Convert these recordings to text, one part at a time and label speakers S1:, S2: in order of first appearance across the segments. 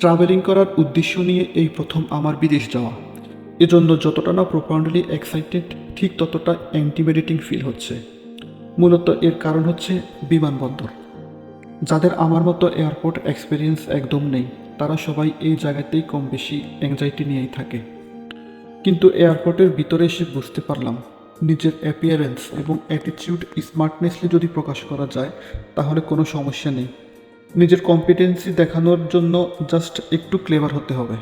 S1: Travelling করার উদ্দেশ্য নিয়ে এই প্রথম আমার বিদেশ যাওয়া। এজন্য যতটা না প্রপারলি এক্সাইটেড ঠিক ততটা অ্যান্টিমেডিটিং ফিল হচ্ছে। মূলত এর কারণ হচ্ছে বিমানবন্দর। যাদের আমার মতো এয়ারপোর্ট এক্সপিরিয়েন্স একদম নেই, তারা সবাই এই জায়গাতেই কম বেশি অ্যাংজাইটি নিয়েই থাকে। কিন্তু এয়ারপোর্টের ভিতরে এসে বুঝতে পারলাম, নিজের অ্যাপিয়ারেন্স এবং অ্যাটিটিউড স্মার্টনেসলি যদি প্রকাশ করা যায়, তাহলে কোনো সমস্যা নেই। নিজের কম্পিটেন্সি দেখানোর জন্য জাস্ট একটু ক্লেভার হতে হবে।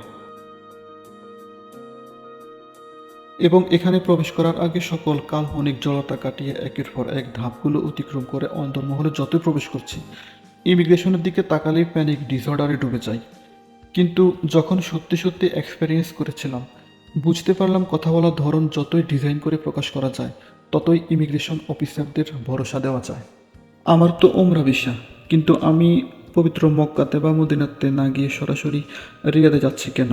S1: এবং এখানে প্রবেশ করার আগে সকল কাল্পনিক জড়তা কাটিয়ে একের পর এক ধাপগুলো অতিক্রম করে অন্তর্মহলে যতই প্রবেশ করছি, ইমিগ্রেশনের দিকে তাকালেই প্যানিক ডিসঅর্ডারে ডুবে যাই। কিন্তু যখন সত্যি সত্যি এক্সপেরিয়েন্স করেছিলাম, বুঝতে পারলাম কথা বলার ধরন যতই ডিজাইন করে প্রকাশ করা যায়, ততই ইমিগ্রেশন অফিসারদের ভরসা দেওয়া যায়। আমার তো ওমরা বিশ্বাস কিন্তু আমি পবিত্র মক্কাতে বা মদিনাতে না গিয়ে সরাসরি রিয়াদে যাচ্ছি কেন?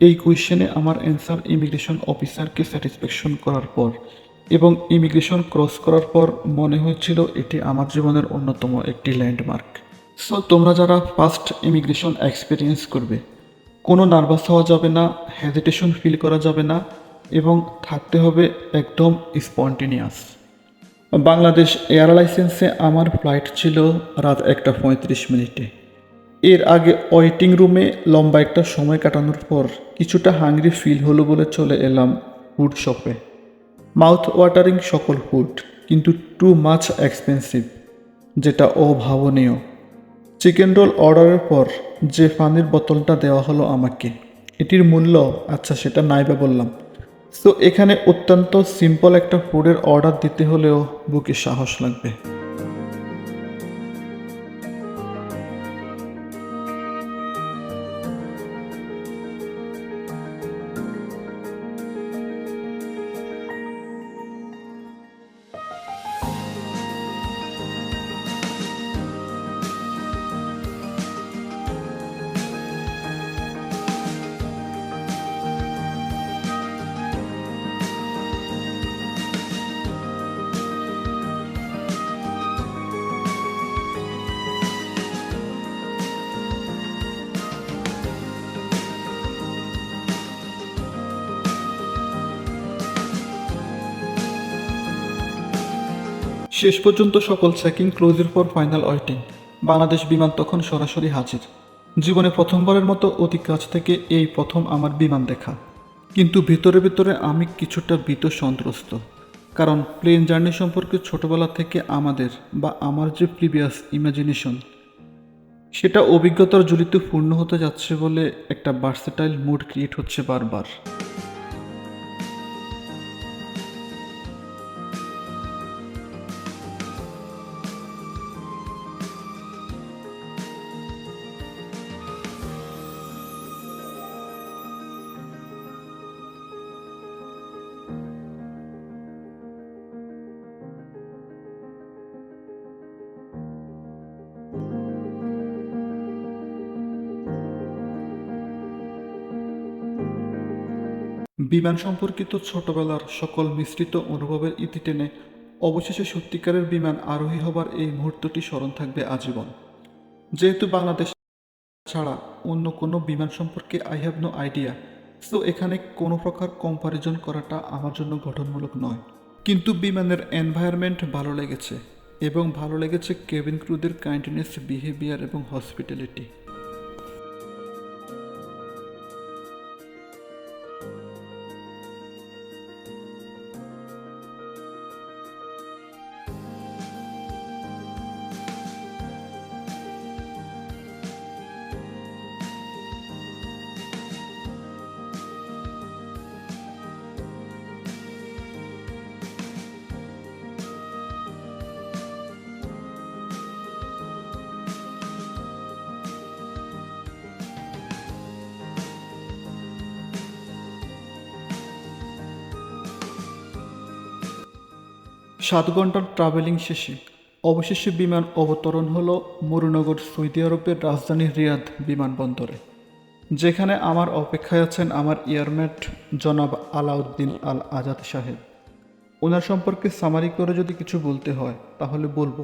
S1: এই কোয়েশ্চেনে আমার অ্যান্সার ইমিগ্রেশন অফিসারকে স্যাটিসফ্যাকশন করার পর এবং ইমিগ্রেশন ক্রস করার পর মনে হয়েছিল এটি আমার জীবনের অন্যতম একটি ল্যান্ডমার্ক সো তোমরা যারা ফার্স্ট ইমিগ্রেশন এক্সপিরিয়েন্স করবে, কোনো নার্ভাস হওয়া যাবে না হেজিটেশন ফিল করা যাবে না এবং থাকতে হবে একদম স্পন্টেনিয়াস বাংলাদেশ এয়ার লাইসেন্সে আমার ফ্লাইট ছিল রাত একটা পঁয়ত্রিশ মিনিটে। এর আগে ওয়েটিং রুমে লম্বা একটা সময় কাটানোর পর কিছুটা হাংরি ফিল হলো বলে চলে এলাম ফুড শপে। মাউথ ওয়াটারিং সকল ফুড, কিন্তু টু মাচ এক্সপেন্সিভ, যেটা অভাবনীয়। চিকেন রোল অর্ডারের পর যে পানির বোতলটা দেওয়া হলো আমাকে, এটির মূল্য আচ্ছা সেটা নাইবা বললাম তো এখানে অত্যন্ত সিম্পল একটা ফুডের অর্ডার দিতে হলেও বুকে সাহস লাগবে। শেষ পর্যন্ত সকল চেকিং ক্লোজের পর ফাইনাল ওয়েটিং বাংলাদেশ বিমান তখন সরাসরি হাজির। জীবনে প্রথমবারের মতো অতি কাছ থেকে এই প্রথম আমার বিমান দেখা। কিন্তু ভিতরে ভিতরে আমি কিছুটা ভীত সন্ত্রস্ত। কারণ প্লেন জার্নি সম্পর্কে ছোটবেলা থেকে আমাদের বা আমার যে প্রিভিয়াস ইমাজিনেশন, সেটা অভিজ্ঞতার জড়িত পূর্ণ হতে যাচ্ছে বলে একটা ভার্সেটাইল মুড ক্রিয়েট হচ্ছে বারবার। বিমান সম্পর্কিত ছোটবেলার সকল মিশ্রিত অনুভবের ইতি টেনে অবশেষে সত্যিকারের বিমান আরোহী হবার এই মুহূর্তটি স্মরণ থাকবে আজীবন। যেহেতু বাংলাদেশ ছাড়া অন্য কোনো বিমান সম্পর্কে I have no idea so এখানে কোনো প্রকার কম্পারিজন করাটা আমার জন্য গঠনমূলক নয়। কিন্তু বিমানের এনভায়রনমেন্ট ভালো লেগেছে এবং ভালো লেগেছে কেবিন ক্রুদের কাইন্ডনেস বিহেভিয়ার এবং হসপিটালিটি সাত ঘণ্টার ট্রাভেলিং শেষে অবশেষে বিমান অবতরণ হল মরুনগর সৌদি আরবের রাজধানী রিয়াদ বিমানবন্দরে, যেখানে আমার অপেক্ষায় আছেন আমার এয়ারমেট জনাব আলাউদ্দিন আল আজাদ সাহেব। ওনার সম্পর্কে সামারি করে যদি কিছু বলতে হয়, তাহলে বলব,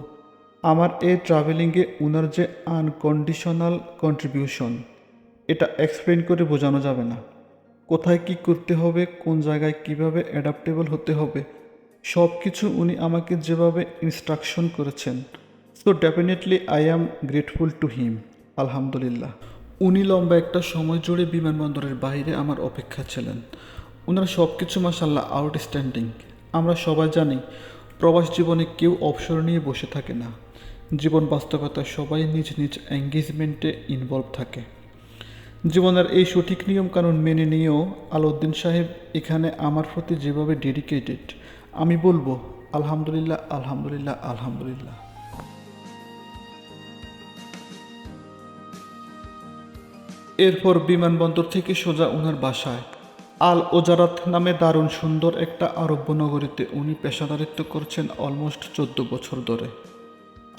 S1: আমার এই ট্রাভেলিংয়ে ওনার যে আনকন্ডিশনাল কন্ট্রিবিউশন এটা এক্সপ্লেন করে বোঝানো যাবে না। কোথায় কি করতে হবে, কোন জায়গায় কীভাবে অ্যাডাপ্টেবল হতে হবে সব কিছু উনি আমাকে যেভাবে ইনস্ট্রাকশন করেছেন so definitely I am grateful to him আলহামদুলিল্লাহ। উনি লম্বা একটা সময় জুড়ে বিমানবন্দরের বাইরে আমার অপেক্ষা ছিলেন। ওনার সব কিছু মাসাল্লাহ আউটস্ট্যান্ডিং আমরা সবাই জানি, প্রবাস জীবনে কেউ অবসর নিয়ে বসে থাকে না। জীবন বাস্তবতায় সবাই নিজ নিজ এঙ্গেজমেন্টে ইনভলভ থাকে। জীবনের এই সঠিক নিয়মকানুন মেনে নিয়েও আলাউদ্দিন সাহেব এখানে আমার প্রতি যেভাবে ডেডিকেটেড আমি বলব, আলহামদুলিল্লাহ আলহামদুলিল্লাহ আলহামদুলিল্লাহ। এরপর বিমানবন্দর থেকে সোজা ওনার বাসায়, আল ওজারাত নামে দারুণ সুন্দর একটা আরব্য নগরীতে উনি পেশাদারিত্ব করছেন অলমোস্ট চোদ্দ বছর ধরে।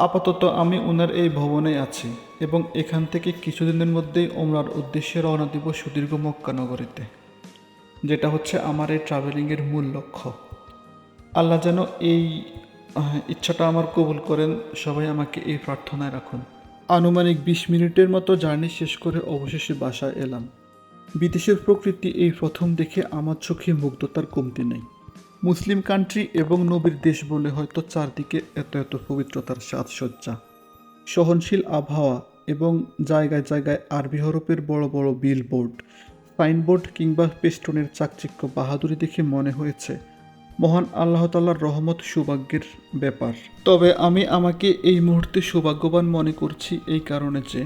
S1: আপাতত আমি ওনার এই ভবনে আছি এবং এখান থেকে কিছুদিনের মধ্যেই ওমরার উদ্দেশ্যে রওনা দিব সুদীর্ঘ মক্কা নগরীতে, যেটা হচ্ছে আমার এই ট্রাভেলিংয়ের মূল লক্ষ্য। আল্লাহ যেন এই ইচ্ছাটা আমার কবুল করেন। সবাই আমাকে এই প্রার্থনায় রাখুন। আনুমানিক বিশ মিনিটের মতো জার্নি শেষ করে অবশেষে বাসায় এলাম। বিদেশের প্রকৃতি এই প্রথম দেখে আমার চোখে মুগ্ধতার কমতি নেই। মুসলিম কান্ট্রি এবং নবীর দেশ বলে হয়তো চারদিকে এত এত পবিত্রতার সাজসজ্জা। সহনশীল আবহাওয়া এবং জায়গায় জায়গায় আরবি হরফের বড় বড় বিলবোর্ড সাইনবোর্ড কিংবা পেস্টনের চাকচিক্য বাহাদুরি দেখে মনে হয়েছে মহান আল্লাহ তাল্লার রহমত সৌভাগ্যের ব্যাপার। তবে আমি আমাকে এই মুহূর্তে সৌভাগ্যবান মনে করছি এই কারণে যে,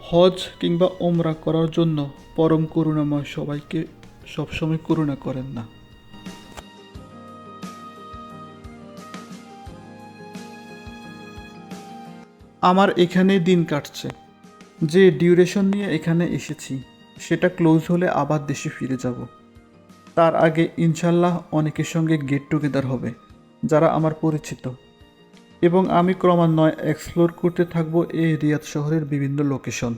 S1: হজ কিংবা ওমরা করার জন্য পরম করুণাময় সবাইকে সবসময় করুণা করেন না। আমার এখানেই দিন কাটছে। যে ডিউরেশন নিয়ে এখানে এসেছি, সেটা ক্লোজ হলে আবার দেশে ফিরে যাব। তার আগে ইনশাল্লাহ অনেকের সঙ্গে গেট টুগেদার হবে, যারা আমার পরিচিত। এবং আমি ক্রমান্বয়ে এক্সপ্লোর করতে থাকব এই রিয়াদ শহরের বিভিন্ন লোকেশন